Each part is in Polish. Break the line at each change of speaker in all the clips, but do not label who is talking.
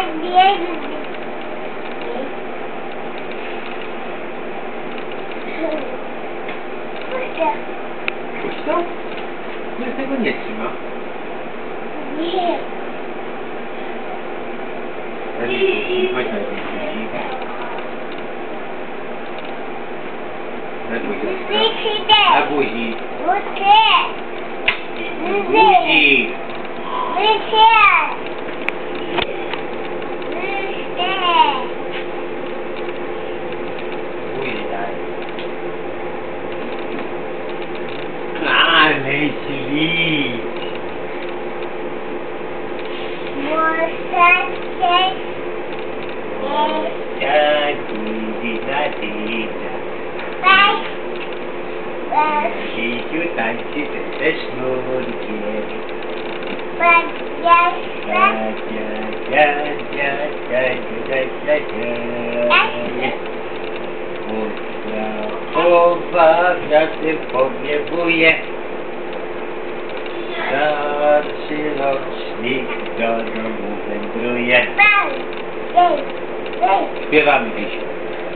and the agency. Puszka. Puszka? Który tego nie trzyma? Nie. Na buzi. Buzi. Buzi. Buzi. Potrzebuje Zaczynam Nikt dobrą mu wędruje. Śpiewamy dziś.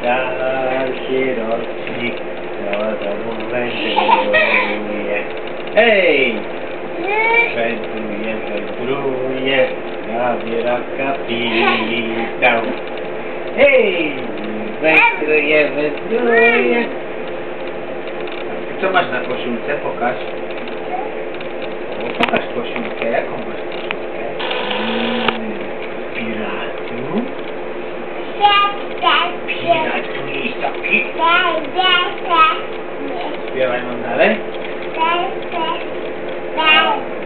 Dalszy rocznik do domu wędruje. Hej! Wędruje, wędruje, zawiera kapitał. Hej! Wędruje, wędruje. Co masz na koszulce? Pokaż. Pokaż koszulkę, jaką masz? Śpiewaj nam dalej.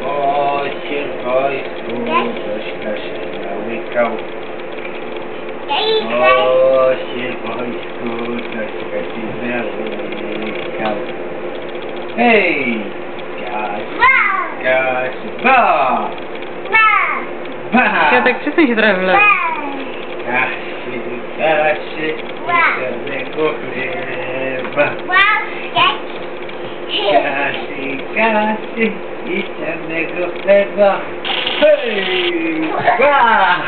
Ojciec wojsku, żeś Kasia nałykał. Ojciec wojsku, żeś Kasia nałykał. Hej! Kasia, ba! Ba!
Światek, przestań się trochę wlać.
Kasi, kasi, kasi, chleba. Kasy, kasy i czarnego chleba. Hej! Ba!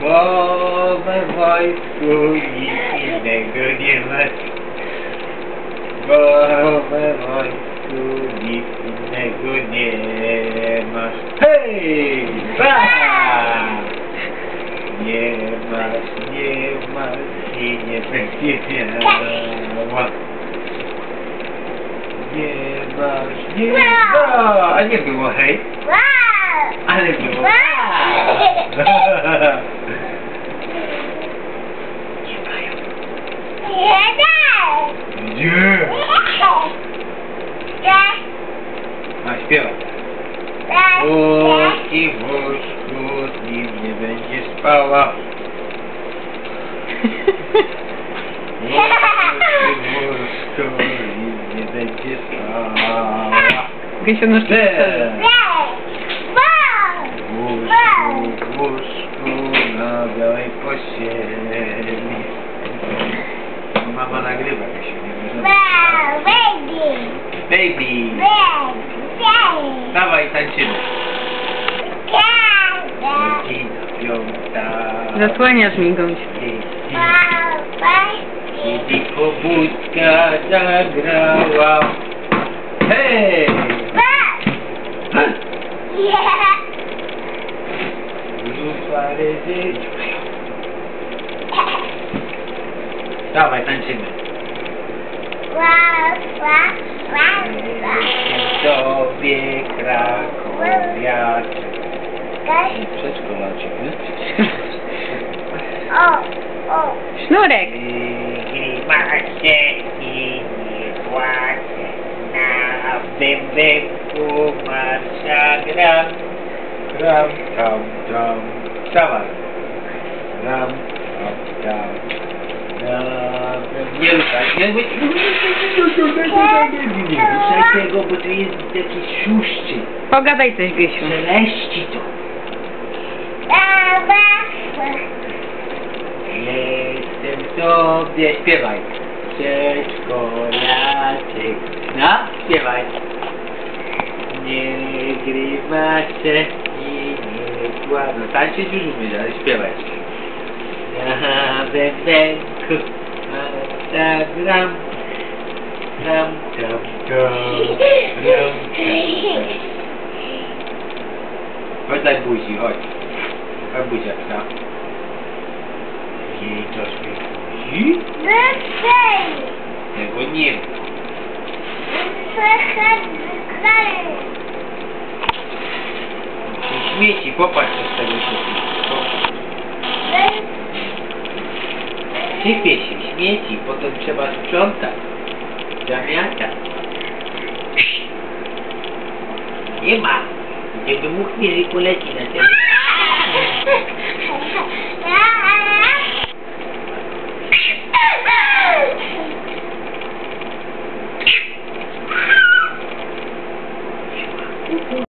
Bo we wojsku nic innego nie ma. Bo we wojsku nic innego nie masz. Hej! Ba! Wow. I didn't go hey. Wow. I didn't go. Wow. Yeah. Да. А спела? Да. О, и вот, вот, не, не, не спала. Nie będzie spała.
Gdzie się
nóż W łóżku na białej posieli. Mama nagrywa, jak się nie wow, Baby! Baby! Baby! baby. Dawaj, tańczymy.
Zasłaniasz mi gąś.
Kiedy pobudka zagrała. Hej! Grupa ryzy. Dawaj, tańczymy. Sobie. Przedszkolaczek, nie?
Sznurek.
Grimasie i nie płacze. Na bębenku marsza gram. Gram, tam, tam. Dawaj. Gram, tam, tam. Nie ruszaj, nie nie- ruszaj tego, bo to jest jakiś szósty.
Pogadaj coś, Grysiu.
Szeleści to. Sobie, śpiewaj. Przedszkolaczek. No, śpiewaj. Nie grywacie i ładno. Tańczyć już umiesz, ale śpiewać. Ja bębenku, tak gram. Gram, gram, gram, gram, gram. Chodź daj buzi, chodź. Chodź buziaczka. Jej, to buzi? Tego nie ma. Się śmieci, popatrz co z tego Popatrz. Sypie się śmieci, potem trzeba sprzątać. Zamiatać. Nie ma. Gdzie wymuchnie i poleci na ciebie.